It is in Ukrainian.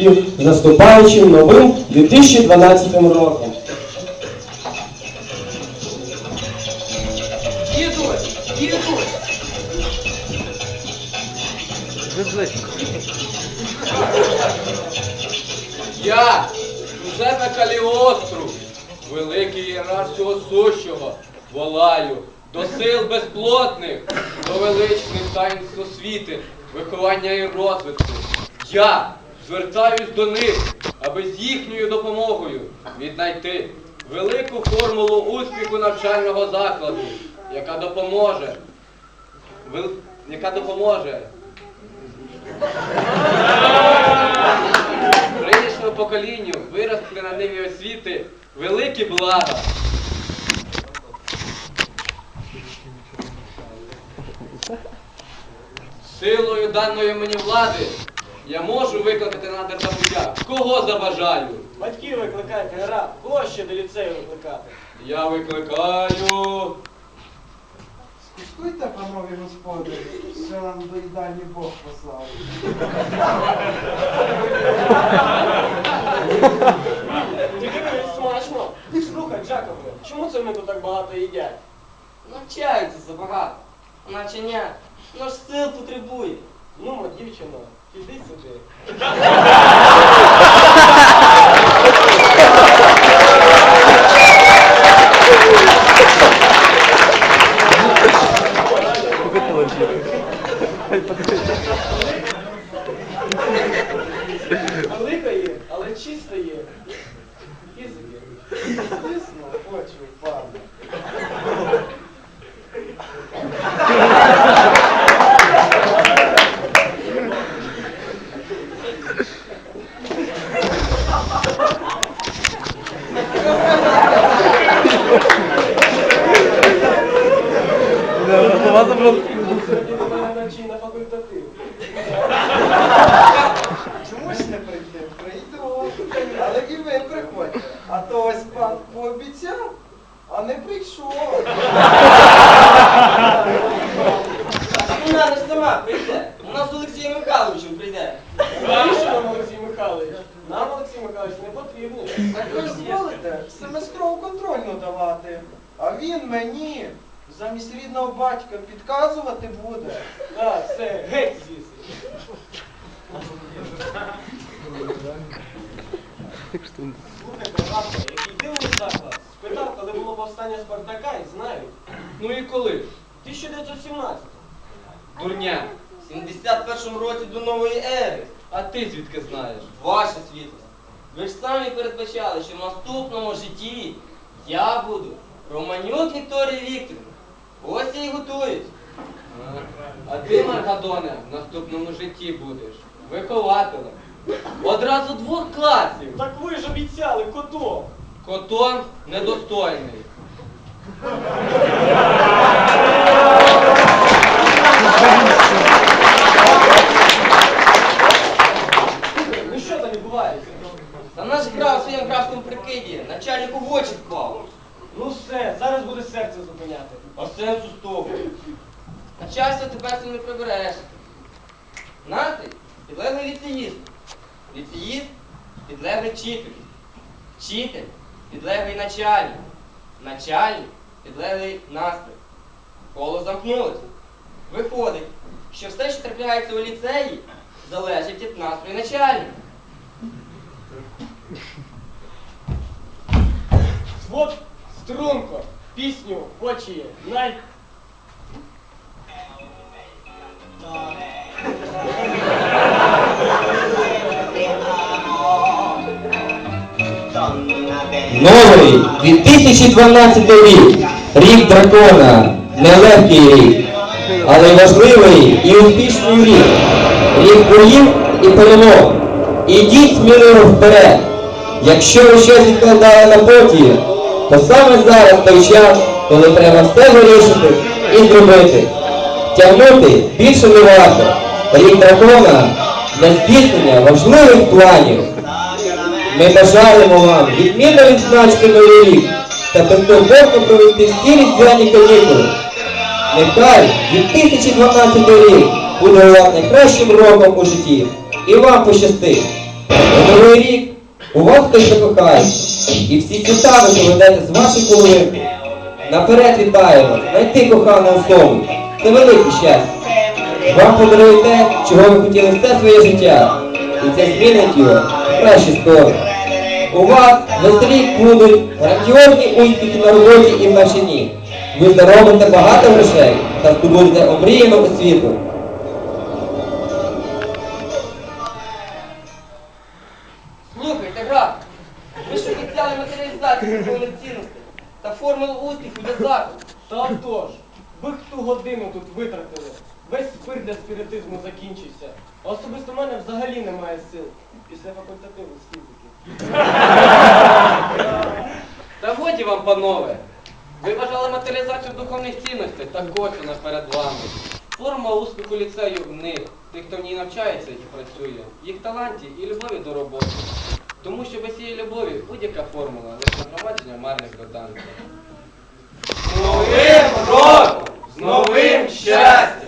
працівників з наступаючим новим 2012 роком. Дідусь, дідусь. Я, Жузепе Каліостру, великий ієрарх всього сущого, волаю до сил безплотних, до величних таїнств освіти, виховання і розвитку. Я звертаюсь до них, аби з їхньою допомогою віднайти велику формулу успіху навчального закладу, яка допоможе, вел- яка допоможе Нинішньому поколінню вирости на ниві освіти великі блага. Силою даної мені влади я можу викликати на державуття. Кого забажаю? Батьків викликайте, гра, кого ще до ліцею викликати? Я викликаю. Скуштуйте, панові господи, що нам до їдальні Бог послав. Тільки смачно. Слухай, Джакове, чому це вони тут так багато їдять? Навчаються забагато. А Навчання, воно сил потребує. Ну, мо, дівчино, іди сюди. Велика є, але чиста є. Язики. Звісно. Сьогодні до мене вночі на факультатив. Чому ж не прийти? Прийду. Але і ви приходьте. А то ось пан пообіцяв, а не прийшов. Вона ж сама прийде. У нас з Олексієм Михайловичем прийде. Навіщо нам Олексій Михайлович? Нам Олексій Михайлович не потрібний. Так ви ж зволите семестрову контрольну давати. А він мені замість рідного батька підказувати буде. Так, все, геть звідси. Слухайте, Гафа, який дивний заклад. Спитав, коли було повстання Спартака, і знають. Ну і коли? 1917. Дурня. В 71-му році до нової ери. А ти звідки знаєш? Ваша світлость. Ви ж самі передбачали, що в наступному житті я буду Романюк Вікторія Вікторівна. Ось і готуюсь. А, ти, Маргадоне, в наступному житті будеш вихователем. Одразу двох класів. Так ви ж обіцяли котом. Котон недостойний. Ну що там відбувається? Та наш грав у своєму графському прикиді, начальнику в очі вклав. Ну все, зараз буде серце зупиняти. А сенсу з того. Начальство тепер цим не прибереш. Настрій підлеглий ліцеїст. Ліцеїст підлеглий вчителю. Вчитель підлеглий начальник. Начальник підлеглий настрій. Коло замкнулось. Виходить, що все, що трапляється у ліцеї, залежить від настрою начальника. Свод струнко, пісню, очі, най. Новий 2012 рік. Рік дракона. Нелегкий рік. Але важливий і успішний рік. Рік боїв і перемог. Ідіть сміливо вперед. Якщо ви щось відкладали на потім, то саме зараз той час, коли треба все вирішити і зробити. Тягнути більше не варто. Рік дракона для здійснення важливих планів. Ми бажаємо вам відмінно відзначити новий рік та безтурботно провести всі різдвяні канікули. Нехай 2012 рік буде у вас найкращим роком у житті. І вам пощастить. Новий рік у вас хтось закохає, і всі ці саме поведете з вашої половинки. Наперед вітаємо, знайти кохану особу. Це велике щастя. Вам подарує те, чого ви хотіли все своє життя. І це змінить його в кращу сторону. У вас весь рік будуть грандіозні успіхи на роботі і в навчанні. Ви заробите багато грошей та здобудете омріяну освіту. Цінностей та формулу успіху для закладу. Та отож, ви ту годину тут витратили. Весь спирт для спіритизму закінчився. А особисто в мене взагалі немає сил. Після факультативу з фізики. Та годі вам, панове. Ви бажали матеріалізацію духовних цінностей, так ось вона перед вами. Форма успіху ліцею в них, тих, хто в ній навчається і працює, їх таланті і любові до роботи. Тому що без цієї любові будь-яка формула лише громадження марних доданків. З новим роком! З новим щастям!